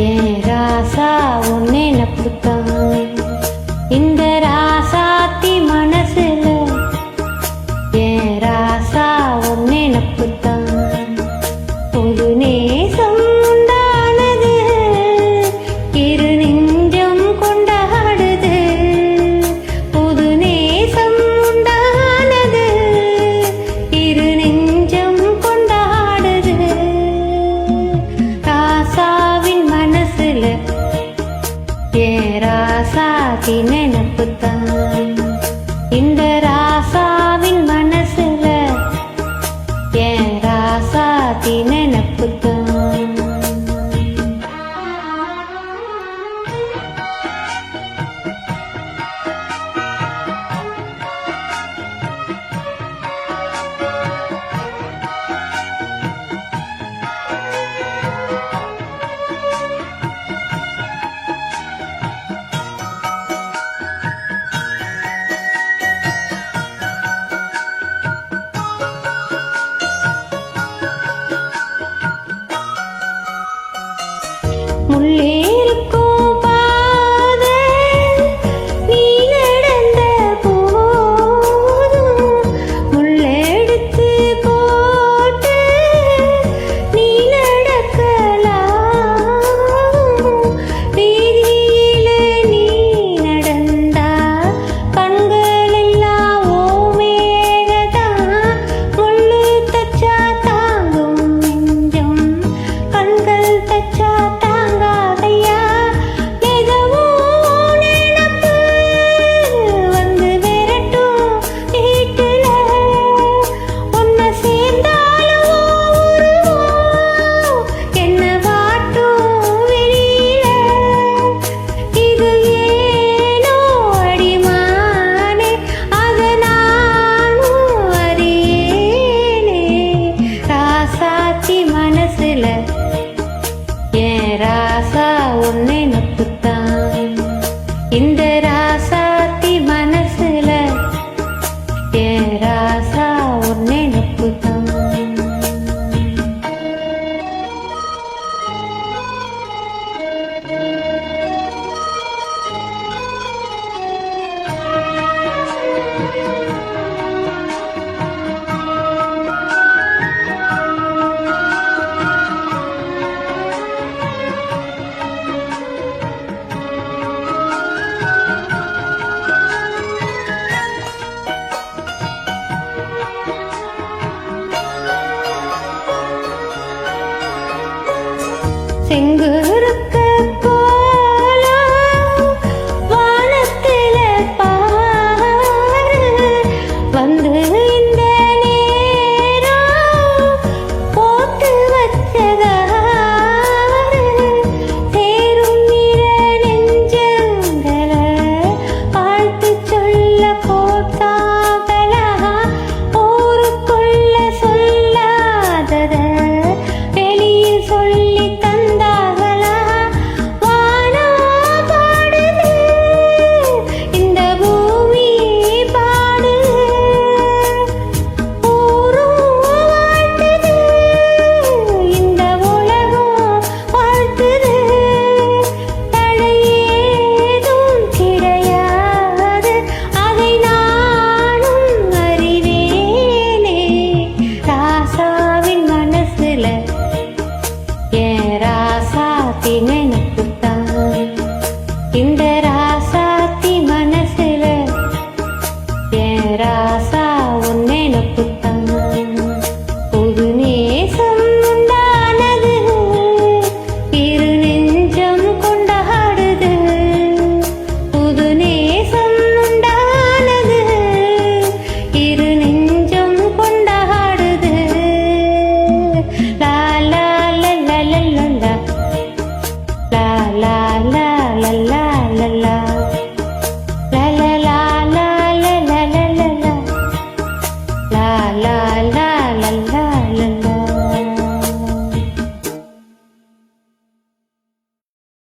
ஏன் ராசா உன்னே நப்புத்தானே இந்த கையில ஏன் ராசாத்தி நினப்புத்தான் இந்த ராசாவின் மனசுல ஏன் ராசாத்தி நினப்புத்தான் இந்த செங்குருக்க ராசா உன் நினப்பு தான் புது நேசம் உண்டானது. இரு நெஞ்சம் கொண்டாடுது. புது நேசம் உண்டானது. இரு நெஞ்சம் கொண்டாடுது.